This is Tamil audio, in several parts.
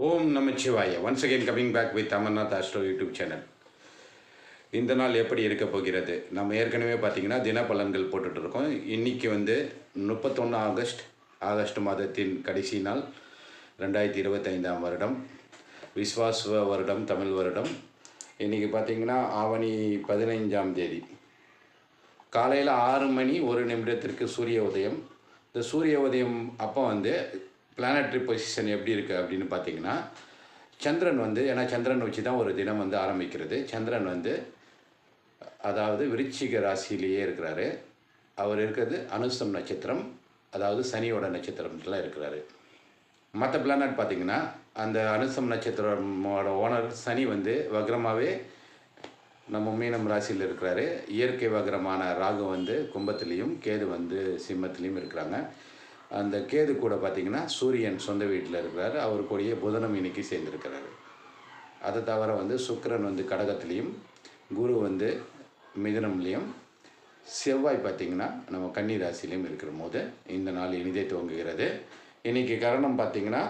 Om Namachivaya. Once again coming back with Amarnath astro YouTube channel இந்த நாள் எப்படி இருக்க போகிறது? நம்ம ஏற்கனவே பார்த்தீங்கன்னா தினப்பலன்கள் போட்டுட்டு இருக்கோம். இன்றைக்கி வந்து முப்பத்தொன்று ஆகஸ்ட் ஆகஸ்ட் மாதத்தின் கடைசி நாள் ரெண்டாயிரத்தி இருபத்தைந்தாம் வருடம். விஸ்வாச வருடம் தமிழ் வருடம். இன்றைக்கி பார்த்தீங்கன்னா ஆவணி பதினைஞ்சாம் தேதி. காலையில் ஆறு மணி ஒரு நிமிடத்திற்கு சூரிய உதயம். இந்த சூரிய உதயம் அப்போ வந்து பிளானட்ரி பொசிஷன் எப்படி இருக்குது அப்படின்னு பார்த்தீங்கன்னா சந்திரன் வந்து ஏன்னா சந்திரன் வச்சு தான் ஒரு தினம் வந்து ஆரம்பிக்கிறது. சந்திரன் வந்து அதாவது விருச்சிக ராசியிலேயே இருக்கிறாரு. அவர் இருக்கிறது அனுசம் நட்சத்திரம் அதாவது சனியோட நட்சத்திரம்லாம் இருக்கிறாரு. மற்ற பிளானட் பார்த்திங்கன்னா அந்த அனுசம் நட்சத்திரமோட ஓனர் சனி வந்து வக்ரமாகவே நம்ம மீனம் ராசியில் இருக்கிறாரு. இயற்கை வகரமான ராகு வந்து கும்பத்துலேயும் கேது வந்து சிம்மத்துலேயும் இருக்கிறாங்க. அந்த கேது கூட பார்த்திங்கன்னா சூரியன் சொந்த வீட்டில் இருக்கிறார் அவர் கூடயே புதனம் இன்னைக்கு சேர்ந்துருக்கிறாரு. அதை தவிர வந்து சுக்கரன் வந்து கடகத்துலேயும் குரு வந்து மிதுனம்லேயும் செவ்வாய் பார்த்திங்கன்னா நம்ம கன்னி ராசிலையும் இருக்கிற போது இந்த நாள் இனிதே துவங்குகிறது. இன்றைக்கி கரணம் பார்த்திங்கன்னா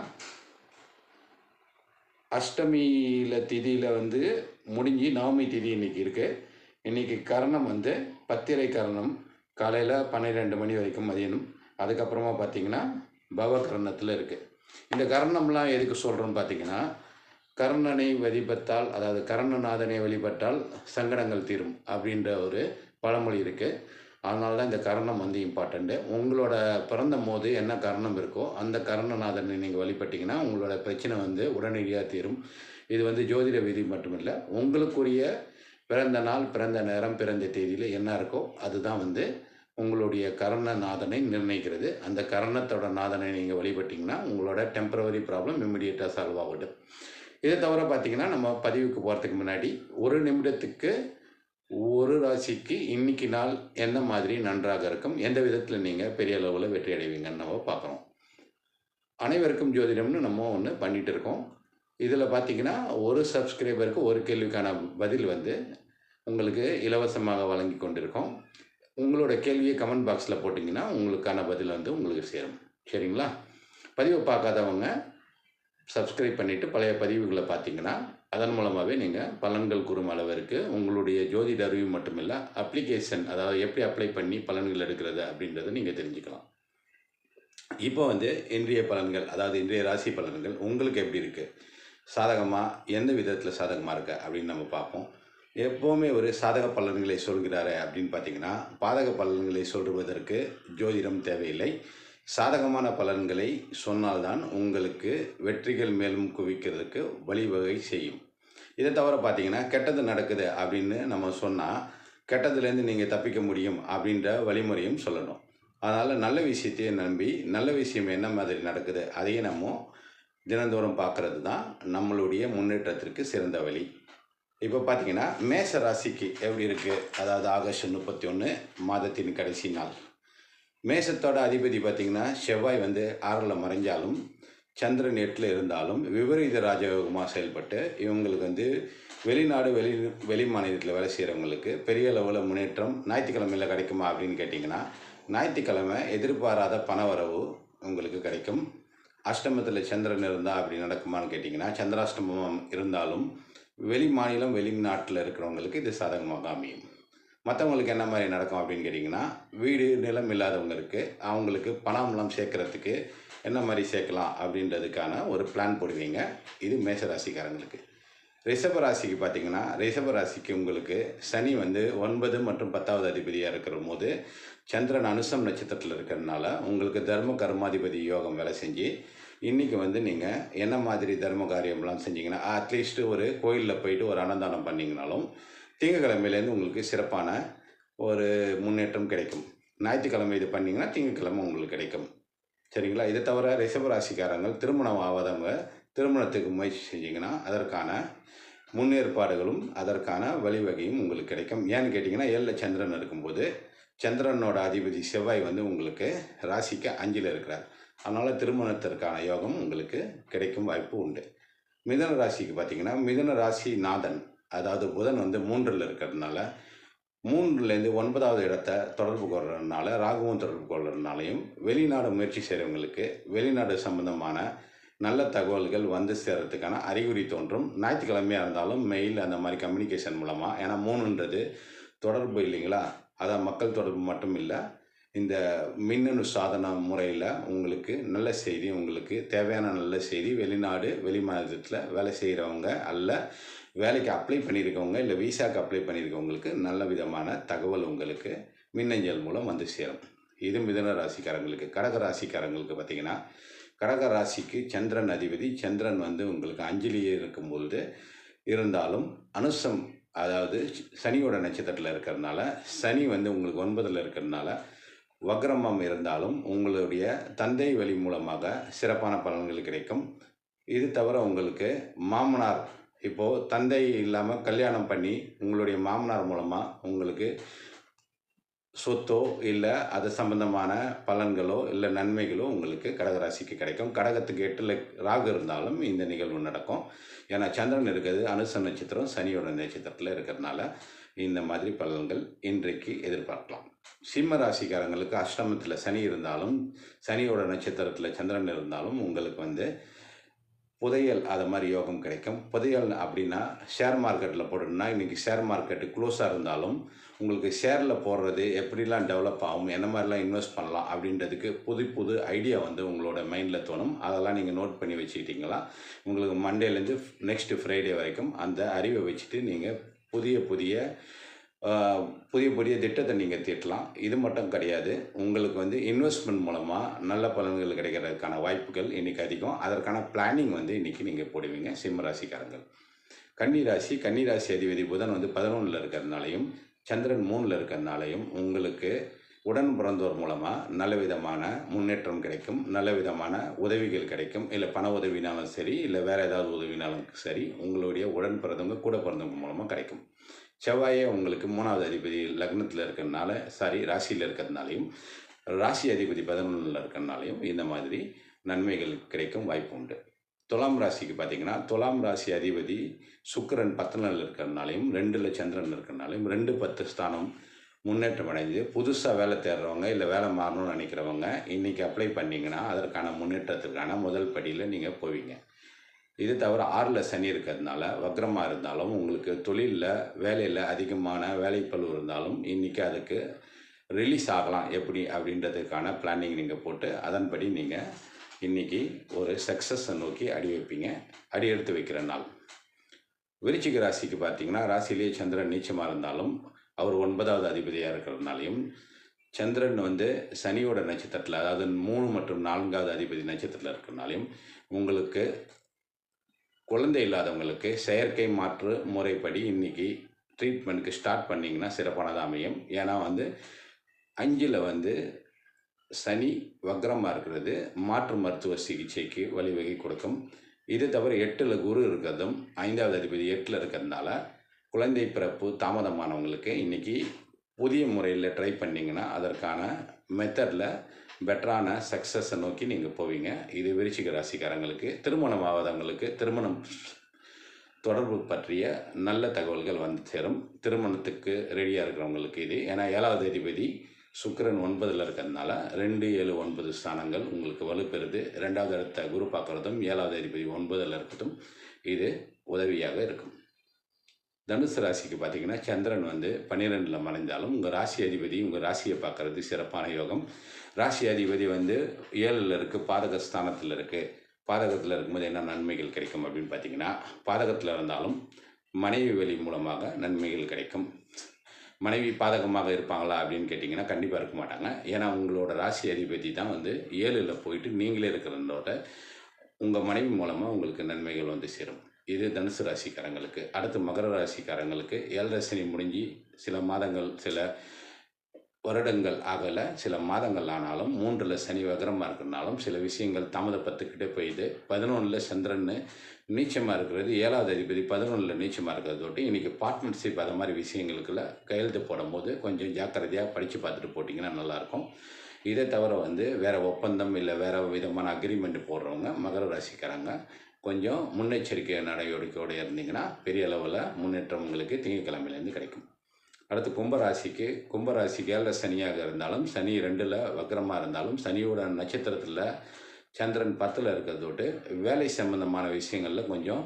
அஷ்டமியில் திதியில் வந்து முடிஞ்சு நவமி திதி இன்னைக்கு இருக்குது இன்றைக்கி கரணம் வந்து பத்திரை கரணம். காலையில் பன்னிரெண்டு மணி வரைக்கும் மதியானம் அதுக்கப்புறமா பார்த்தீங்கன்னா பவகரணத்தில் இருக்குது இந்த கரணம்லாம் எதுக்கு சொல்கிறோன்னு பார்த்தீங்கன்னா கர்ணனை வழிபட்டால் அதாவது கர்ணநாதனை வழிபட்டால் சங்கடங்கள் தீரும் அப்படின்ற ஒரு பழமொழி இருக்குது அதனால தான் இந்த கரணம் வந்து இம்பார்ட்டண்ட்டு உங்களோட பிறந்த போது என்ன கரணம் இருக்கோ அந்த கர்ணநாதனை நீங்கள் வழிபட்டிங்கன்னா உங்களோட பிரச்சனை வந்து உடனடியாக தீரும். இது வந்து ஜோதிட விதி மட்டுமில்லை. உங்களுக்குரிய பிறந்த நாள் பிறந்த நேரம் பிறந்த தேதியில் என்ன இருக்கோ அதுதான் வந்து உங்களுடைய கரணநாதனை நிர்ணயிக்கிறது. அந்த கரணத்தோட நாதனை நீங்கள் வழிபட்டிங்கன்னா உங்களோட டெம்பரவரி ப்ராப்ளம் இம்மிடியேட்டாக சால்வ் ஆகட்டும் இதை தவிர பார்த்தீங்கன்னா நம்ம பதிவுக்கு போகிறதுக்கு முன்னாடி ஒரு நிமிடத்துக்கு ஒரு ராசிக்கு இன்னைக்கு நாள் என்ன மாதிரி நன்றாக இருக்கும் எந்த விதத்தில் நீங்கள் பெரிய அளவில் வெற்றி அடைவீங்கன்னு நம்ம பார்க்குறோம். அனைவருக்கும் ஜோதிடம்னு நம்ம ஒன்று பண்ணிகிட்டு இருக்கோம். இதில் பார்த்தீங்கன்னா ஒரு சப்ஸ்கிரைபருக்கு ஒரு கேள்விக்கான பதில் வந்து உங்களுக்கு இலவசமாக வழங்கி கொண்டிருக்கோம். உங்களோட கேள்வியை கமெண்ட் பாக்ஸில் போட்டிங்கன்னா உங்களுக்கான பதில் வந்து உங்களுக்கு சேரும். சரிங்களா? பதிவை பார்க்காதவங்க சப்ஸ்கிரைப் பண்ணிவிட்டு பழைய பதிவுகளை பார்த்தீங்கன்னா அதன் மூலமாகவே நீங்கள் பலன்கள் கூறும் அளவிற்கு உங்களுடைய ஜோதிட அறிவு மட்டுமில்லை அப்ளிகேஷன் அதாவது எப்படி அப்ளை பண்ணி பலன்கள் எடுக்கிறது அப்படின்றத நீங்கள் தெரிஞ்சுக்கலாம். இப்போ வந்து இன்றைய பலன்கள் அதாவது இன்றைய ராசி பலன்கள் உங்களுக்கு எப்படி இருக்குது சாதகமாக எந்த விதத்தில் சாதகமாக இருக்கு? அப்படின்னு நம்ம பார்ப்போம். எப்போவுமே ஒரு சாதக பலன்களை சொல்கிறாரு அப்படின்னு பார்த்தீங்கன்னா பாதக பலன்களை சொல்வதற்கு ஜோதிடம் தேவையில்லை. சாதகமான பலன்களை சொன்னால்தான் உங்களுக்கு வெற்றிகள் மேலும் குவிக்கிறதுக்கு வழிவகை செய்யும். இதை தவிர பார்த்தீங்கன்னா கெட்டது நடக்குது அப்படின்னு நம்ம சொன்னால் கெட்டதுலேருந்து நீங்கள் தப்பிக்க முடியும் அப்படின்ற வழிமுறையும் சொல்லணும். அதனால் நல்ல விஷயத்தையே நம்பி நல்ல விஷயம் என்ன மாதிரி நடக்குது அதையே நம்ம தினந்தோறும் பார்க்குறது தான் நம்மளுடைய முன்னேற்றத்திற்கு சிறந்த வழி. இப்போ பார்த்தீங்கன்னா மேச ராசிக்கு எப்படி இருக்குது அதாவது ஆகஸ்ட் முப்பத்தி ஒன்று மாதத்தின் கடைசி நாள். மேசத்தோட அதிபதி பார்த்திங்கன்னா செவ்வாய் வந்து ஆறில் மறைஞ்சாலும் சந்திரன் எட்டில் இருந்தாலும் விபரீத ராஜயோகமாக செயல்பட்டு இவங்களுக்கு வந்து வெளிநாடு வெளி வெளி மாநிலத்தில் வேலை செய்கிறவங்களுக்கு பெரிய அளவில் முன்னேற்றம் ஞாயிற்றுக்கிழமையில் கிடைக்குமா அப்படின்னு கேட்டிங்கன்னா ஞாயிற்றுக்கிழமை எதிர்பாராத பணவரவு உங்களுக்கு கிடைக்கும். அஷ்டமத்தில் சந்திரன் இருந்தால் அப்படி நடக்குமான்னு கேட்டிங்கன்னா சந்திராஷ்டமம் இருந்தாலும் வெளி மாநிலம் வெளிநாட்டில் இருக்கிறவங்களுக்கு இது சாதகமாக அமையும். மற்றவங்களுக்கு என்ன மாதிரி நடக்கும் அப்படின்னு கேட்டிங்கன்னா வீடு நிலம் இல்லாதவங்களுக்கு அவங்களுக்கு பணம்லாம் சேர்க்குறதுக்கு என்ன மாதிரி சேர்க்கலாம் அப்படின்றதுக்கான ஒரு பிளான் போடுவீங்க. இது மேசராசிக்காரங்களுக்கு ரிஷப ராசிக்கு பார்த்தீங்கன்னா ரிஷப ராசிக்கு உங்களுக்கு சனி வந்து ஒன்பது மற்றும் பத்தாவது அதிபதியாக இருக்கிற போது சந்திரன் அனுசம் நட்சத்திரத்தில் இருக்கிறதுனால உங்களுக்கு தர்ம கர்மாதிபதி யோகம் வேலை செஞ்சு இன்றைக்கி வந்து நீங்கள் என்ன மாதிரி தர்ம காரியம்லாம் செஞ்சீங்கன்னா அட்லீஸ்ட்டு ஒரு கோயிலில் போயிட்டு ஒரு அன்னதானம் பண்ணிங்கனாலும் திங்கக்கிழமையிலேருந்து உங்களுக்கு சிறப்பான ஒரு முன்னேற்றம் கிடைக்கும். ஞாயிற்றுக்கிழமை இது பண்ணிங்கன்னா திங்கக்கிழமை உங்களுக்கு கிடைக்கும். சரிங்களா? இதை தவிர ரிஷபராசிக்காரங்கள் திருமணம் ஆகாதவங்க திருமணத்துக்கு முயற்சி செஞ்சிங்கன்னா அதற்கான முன்னேற்பாடுகளும் அதற்கான வழிவகையும் உங்களுக்கு கிடைக்கும். ஏன்னு கேட்டிங்கன்னா ஏழில் சந்திரன் இருக்கும்போது சந்திரனோட அதிபதி செவ்வாய் வந்து உங்களுக்கு ராசிக்கு அஞ்சில் இருக்கிறார். அதனால் திருமணத்திற்கான யோகம் உங்களுக்கு கிடைக்கும் வாய்ப்பு உண்டு. மிதன ராசிக்கு பார்த்தீங்கன்னா மிதன ராசி நாதன் அதாவது புதன் வந்து மூன்றில் இருக்கிறதுனால மூன்றுலேருந்து ஒன்பதாவது இடத்த தொடர்பு கொள்றதுனால ராகுவும் தொடர்பு கொள்றதுனாலையும் வெளிநாடு முயற்சி செய்கிறவங்களுக்கு வெளிநாடு சம்பந்தமான நல்ல தகவல்கள் வந்து சேர்கிறதுக்கான அறிகுறி தோன்றும். ஞாயிற்றுக்கிழமையாக இருந்தாலும் மெயில் அந்த மாதிரி கம்யூனிகேஷன் மூலமாக ஏன்னா மூணுன்றது தொடர்பு இல்லைங்களா? அதான் மக்கள் தொடர்பு மட்டும் இல்லை இந்த மின்னணு சாதன முறையில் உங்களுக்கு நல்ல செய்தி உங்களுக்கு தேவையான நல்ல செய்தி வெளிநாடு வெளி மாநிலத்தில் வேலை செய்கிறவங்க அல்ல வேலைக்கு அப்ளை பண்ணியிருக்கவங்க இல்லை விசாக்கு அப்ளை பண்ணியிருக்கவங்களுக்கு நல்ல விதமான தகவல் உங்களுக்கு மின்னஞ்சல் மூலம் வந்து சேரும். இது மிதன ராசிக்காரங்களுக்கு. கடக ராசிக்காரங்களுக்கு பார்த்தீங்கன்னா கடக ராசிக்கு சந்திரன் அதிபதி. சந்திரன் வந்து உங்களுக்கு அஞ்சலியே இருக்கும்பொழுது இருந்தாலும் அனுசம் அதாவது சனியோட நட்சத்திரத்தில் இருக்கிறதுனால சனி வந்து உங்களுக்கு ஒன்பதில் இருக்கிறதுனால வக்ரமம் இருந்தாலும் உங்களுடைய தந்தை வழி மூலமாக சிறப்பான பலன்கள் கிடைக்கும். இது தவிர உங்களுக்கு மாமனார் இப்போது தந்தை இல்லாமல் கல்யாணம் பண்ணி உங்களுடைய மாமனார் மூலமாக உங்களுக்கு சொத்தோ இல்லை அது சம்பந்தமான பலன்களோ இல்லை நன்மைகளோ உங்களுக்கு கடகராசிக்கு கிடைக்கும். கடகத்துக்கு எட்டில் ராகு இருந்தாலும் இந்த நிகழ்வு நடக்கும். ஏன்னா சந்திரன் இருக்கிறது அனுச நட்சத்திரம் சனியோட நட்சத்திரத்தில் இருக்கிறதுனால இந்த மாதிரி பலன்கள் இன்றைக்கு எதிர்பார்க்கலாம். சிம்ம ராசிக்காரங்களுக்கு அஷ்டமத்தில் சனி இருந்தாலும் சனியோட நட்சத்திரத்தில் சந்திரன் இருந்தாலும் உங்களுக்கு வந்து புதையல் அது மாதிரி யோகம் கிடைக்கும். புதையல் அப்படின்னா ஷேர் மார்க்கெட்டில் போடணும்னா இன்றைக்கி ஷேர் மார்க்கெட்டு க்ளோஸாக இருந்தாலும் உங்களுக்கு ஷேரில் போடுறது எப்படிலாம் டெவலப் ஆகும் என்ன மாதிரிலாம் இன்வெஸ்ட் பண்ணலாம் அப்படின்றதுக்கு புது புது ஐடியா வந்து உங்களோட மைண்டில் தோணும். அதெல்லாம் நீங்கள் நோட் பண்ணி வச்சுக்கிட்டிங்களா? உங்களுக்கு மண்டேலேருந்து நெக்ஸ்ட்டு ஃப்ரைடே வரைக்கும் அந்த அறிவை வச்சுட்டு நீங்கள் புதிய புதிய புதிய புதிய திட்டத்தை நீங்கள் தீட்டலாம். இது மட்டும் கிடையாது. உங்களுக்கு வந்து இன்வெஸ்ட்மெண்ட் மூலமாக நல்ல பலன்கள் கிடைக்கிறதுக்கான வாய்ப்புகள் இன்றைக்கி அதிகம். அதற்கான பிளானிங் வந்து இன்றைக்கி நீங்கள் போடுவீங்க சிம்மராசிக்காரங்கள் கன்னிராசி கன்னி ராசி கன்னி ராசி அதிபதி புதன் வந்து பதினொன்றில் இருக்கிறதுனாலையும் சந்திரன் மூணில் இருக்கிறதுனாலையும் உங்களுக்கு உடன் பிறந்தோர் மூலமாக நல்ல விதமான முன்னேற்றம் கிடைக்கும் நல்ல விதமான உதவிகள் கிடைக்கும். இல்லை பண உதவினாலும் சரி இல்லை வேறு ஏதாவது உதவினாலும் சரி உங்களுடைய உடன் பிறந்தவங்க கூட பிறந்தவங்க மூலமாக கிடைக்கும். செவ்வாயே உங்களுக்கு மூணாவது அதிபதி லக்னத்தில் இருக்கிறதுனால சாரி ராசியில் இருக்கிறதுனாலையும் ராசி அதிபதி பதினொன்றில் இருக்கிறதுனாலையும் இந்த மாதிரி நன்மைகள் கிடைக்கும் வாய்ப்பு உண்டு. துலாம் ராசிக்கு பார்த்தீங்கன்னா துலாம் ராசி அதிபதி சுக்கரன் பத்து நாள் இருக்கிறனாலையும் ரெண்டில் சந்திரன் இருக்கிறனாலையும் ரெண்டு பத்து ஸ்தானம் முன்னேற்றம் அடைஞ்சு புதுசாக வேலை தேடுறவங்க இல்லை வேலை மாறணும்னு நினைக்கிறவங்க இன்றைக்கி அப்ளை பண்ணிங்கன்னா அதற்கான முன்னேற்றத்திற்கான முதல் படியில் நீங்கள் போவீங்க. இது தவிர ஆறில் சனி இருக்கிறதுனால வக்ரமாக இருந்தாலும் உங்களுக்கு தொழிலில் வேலையில் அதிகமான வேலைப்பளு இருந்தாலும் இன்றைக்கி அதுக்கு ரிலீஸ் ஆகலாம். எப்படி? அப்படின்றதுக்கான பிளானிங் நீங்கள் போட்டு அதன்படி நீங்கள் இன்றைக்கி ஒரு சக்ஸஸை நோக்கி அடி வைப்பீங்க. அடி எடுத்து வைக்கிற நாள். விருச்சிக ராசிக்கு பார்த்தீங்கன்னா ராசிலேயே சந்திரன் நீச்சமாக இருந்தாலும் அவர் ஒன்பதாவது அதிபதியாக இருக்கிறதுனாலையும் சந்திரன் வந்து சனியோட நட்சத்திரத்தில் அதாவது மூணு மற்றும் நான்காவது அதிபதி நட்சத்திரத்தில் இருக்கிறனாலையும் உங்களுக்கு குழந்தை இல்லாதவங்களுக்கு செயற்கை மாற்று முறைப்படி இன்றைக்கி ட்ரீட்மெண்ட்டுக்கு ஸ்டார்ட் பண்ணிங்கன்னா சிறப்பானதாக அமையும். ஏன்னா வந்து அஞ்சில் வந்து சனி வக்ரமாக இருக்கிறது. மாற்று மருத்துவ சிகிச்சைக்கு வழிவகை கொடுக்கும். இது தவிர எட்டில் குரு இருக்கிறதும் ஐந்தாவது அதிபதி எட்டில் இருக்கிறதுனால குழந்தை பிறப்பு தாமதமானவங்களுக்கு இன்றைக்கி புதிய முறையில் ட்ரை பண்ணிங்கன்னா அதற்கான மெத்தடில் பெட்டரான சக்ஸஸை நோக்கி நீங்கள் போவீங்க. இது விருச்சிக ராசிக்காரங்களுக்கு திருமணம் ஆகாதவங்களுக்கு திருமணம் தொடர்பு பற்றிய நல்ல தகவல்கள் வந்து சேரும். திருமணத்துக்கு ரெடியாக இருக்கிறவங்களுக்கு இது. ஏன்னா ஏழாவது அதிபதி சுக்கிரன் ஒன்பதில் இருக்கிறதுனால ரெண்டு ஏழு ஒன்பது ஸ்தானங்கள் உங்களுக்கு வலுப்பெறுது. ரெண்டாவது இடத்த குரு பார்க்குறதும் ஏழாவது அதிபதி ஒன்பதில் இருக்கிறதும் இது உதவியாக இருக்கும். தனுசு ராசிக்கு பார்த்தீங்கன்னா சந்திரன் வந்து பன்னிரெண்டில் மறைந்தாலும் உங்கள் ராசி அதிபதி உங்கள் ராசியை பார்க்குறது சிறப்பான யோகம். ராசி அதிபதி வந்து ஏழில் இருக்குது பாதக ஸ்தானத்தில் இருக்குது பாதகத்தில் இருக்கும்போது என்ன நன்மைகள் கிடைக்கும் அப்படின்னு பார்த்தீங்கன்னா பாதகத்தில் இருந்தாலும் மனைவி வழி மூலமாக நன்மைகள் கிடைக்கும். மனைவி பாதகமாக இருப்பாங்களா அப்படின்னு கேட்டிங்கன்னா கண்டிப்பாக இருக்க மாட்டாங்க. ஏன்னா உங்களோட ராசி அதிபதி தான் வந்து ஏழில் போயிட்டு நீங்களே இருக்கிறதோட உங்கள் மனைவி மூலமாக உங்களுக்கு நன்மைகள் வந்து சேரும். இது தனுசு ராசிக்காரங்களுக்கு அடுத்து மகர ராசிக்காரங்களுக்கு ஏழரை சனி முடிஞ்சு சில மாதங்கள் சில வருடங்கள் ஆகலை. சில மாதங்கள் ஆனாலும் மூன்றில் சனி வகரமாக இருக்கிறனாலும் சில விஷயங்கள் தாமதப்பத்துக்கிட்டே போயிடுது பதினொன்றில் சந்திரன் நீச்சமாக இருக்கிறது. ஏழாவது அதிபதி பதினொன்றில் நீச்சமாக இருக்கிறதோட்டு இன்றைக்கி பார்ட்னர்ஷிப் அது மாதிரி விஷயங்களுக்குள்ள கையெழுத்து போடும்போது கொஞ்சம் ஜாக்கிரதையாக படித்து பார்த்துட்டு போட்டிங்கன்னா நல்லாயிருக்கும். இதை தவிர வந்து வேறு ஒப்பந்தம் இல்லை வேறு விதமான அக்ரிமெண்ட் போடுறவங்க மகர ராசிக்காரங்க கொஞ்சம் முன்னெச்சரிக்கை நடவடிக்கையோடு இருந்தீங்கன்னா பெரிய அளவில் முன்னேற்றம் உங்களுக்கு திங்கட்கிழமையிலேருந்து கிடைக்கும். அடுத்து கும்பராசிக்கு கும்பராசிக்கு சனியாக இருந்தாலும் சனி ரெண்டில் வக்ரமாக இருந்தாலும் சனியோட நட்சத்திரத்தில் சந்திரன் பத்தில் இருக்கிறதோட்டு வேலை சம்பந்தமான விஷயங்களில் கொஞ்சம்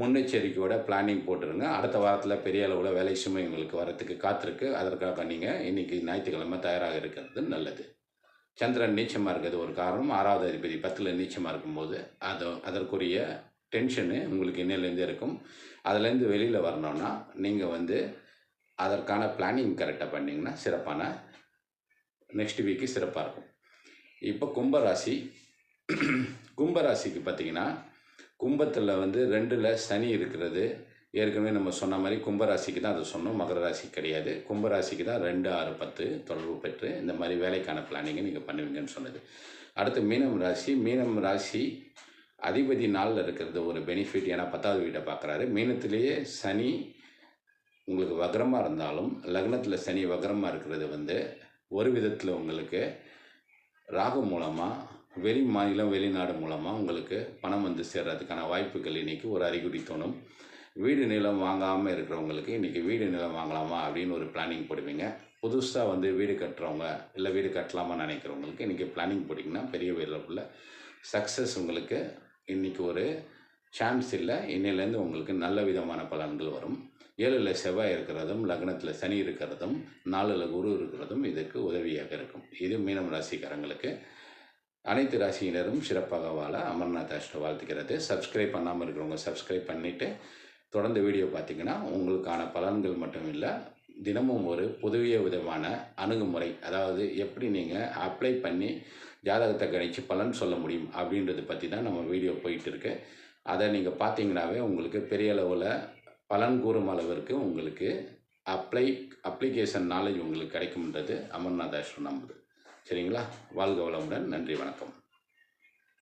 முன்னெச்சரிக்கையோட பிளானிங் போட்டுருங்க. அடுத்த வாரத்தில் பெரிய அளவில் வேலை சுமை உங்களுக்கு வரத்துக்கு காத்திருக்கு. அதற்காக நீங்கள் இன்றைக்கி ஞாயிற்றுக்கிழமை தயாராக இருக்கிறது நல்லது. சந்திரன் நீச்சமாக இருக்கிறது ஒரு காரணம். ஆறாவது அதிபதி பத்தில் நீச்சமாக இருக்கும்போது அது அதற்குரிய டென்ஷனு உங்களுக்கு இன்னிலேருந்து இருக்கும். அதுலேருந்து வெளியில் வரணும்னா நீங்கள் வந்து அதற்கான பிளானிங் கரெக்டாக பண்ணிங்கன்னா சிறப்பான நெக்ஸ்ட் வீக்கு சிறப்பாக இருக்கும். இப்போ கும்பராசி கும்பராசிக்கு பார்த்தீங்கன்னா கும்பத்தில் வந்து ரெண்டில் சனி இருக்கிறது ஏற்கனவே நம்ம சொன்ன மாதிரி கும்பராசிக்கு தான் அதை சொன்னோம். மகர ராசி கிடையாது. கும்பராசிக்கு தான் ரெண்டு ஆறு பத்து தொடர்பு பெற்று இந்த மாதிரி வேலைக்கான பிளானிங்கை நீங்கள் பண்ணுவீங்கன்னு சொன்னது. அடுத்து மீனம் ராசி. மீனம் ராசி அதிபதி நாளில் இருக்கிறது ஒரு பெனிஃபிட் ஏன்னா பத்தாவது வீட்டை பார்க்குறாரு. மீனத்திலேயே சனி உங்களுக்கு வக்ரமாக இருந்தாலும் லக்னத்தில் சனி வக்ரமாக இருக்கிறது வந்து ஒரு விதத்தில் உங்களுக்கு ராகு மூலமாக வெளி மாநிலம் வெளிநாடு மூலமாக உங்களுக்கு பணம் வந்து சேர்றதுக்கான வாய்ப்புகள் இன்றைக்கி ஒரு அறிகுறி தோணும். வீடு நிலம் வாங்காமல் இருக்கிறவங்களுக்கு இன்றைக்கி வீடு நிலம் வாங்கலாமா அப்படின்னு ஒரு பிளானிங் போடுவீங்க. புதுசாக வந்து வீடு கட்டுறவங்க இல்லை வீடு கட்டலாமான்னு நினைக்கிறவங்களுக்கு இன்றைக்கி பிளானிங் போட்டிங்கன்னா பெரிய வீரப்புள்ள சக்ஸஸ் உங்களுக்கு இன்றைக்கி ஒரு சான்ஸ் இல்லை. இன்னிலேருந்து உங்களுக்கு நல்ல விதமான பலன்கள் வரும். ஏழில் செவ்வாய் இருக்கிறதும் லக்னத்தில் சனி இருக்கிறதும் நாலில் குரு இருக்கிறதும் இதற்கு உதவியாக இருக்கும். இது மீனம் ராசிக்காரங்களுக்கு. அனைத்து ராசியினரும் சிறப்பாக வாழ அமர்நாத் அஷ்ட வாழ்த்துக்கிறது. சப்ஸ்கிரைப் பண்ணாமல் இருக்கிறவங்க சப்ஸ்கிரைப் பண்ணிவிட்டு தொடர்ந்து வீடியோ பார்த்தீங்கன்னா உங்களுக்கான பலன்கள் மட்டும் இல்லை தினமும் ஒரு புதிய விதமான அணுகுமுறை அதாவது எப்படி நீங்கள் அப்ளை பண்ணி ஜாதகத்தை கணிச்சு பலன் சொல்ல முடியும் அப்படின்றத பற்றி தான் நம்ம வீடியோ போயிட்டு இருக்கு. அதை நீங்கள் பார்த்தீங்கன்னாவே உங்களுக்கு பெரிய அளவில் பலன் கூறும் அளவிற்கு உங்களுக்கு அப்ளை அப்ளிகேஷன் நாலேஜ் உங்களுக்கு கிடைக்கும்ன்றது அமர்நாத் ஆஷ்ரம் நம்புது சரிங்களா? வாழ்க வளமுடன். நன்றி வணக்கம்.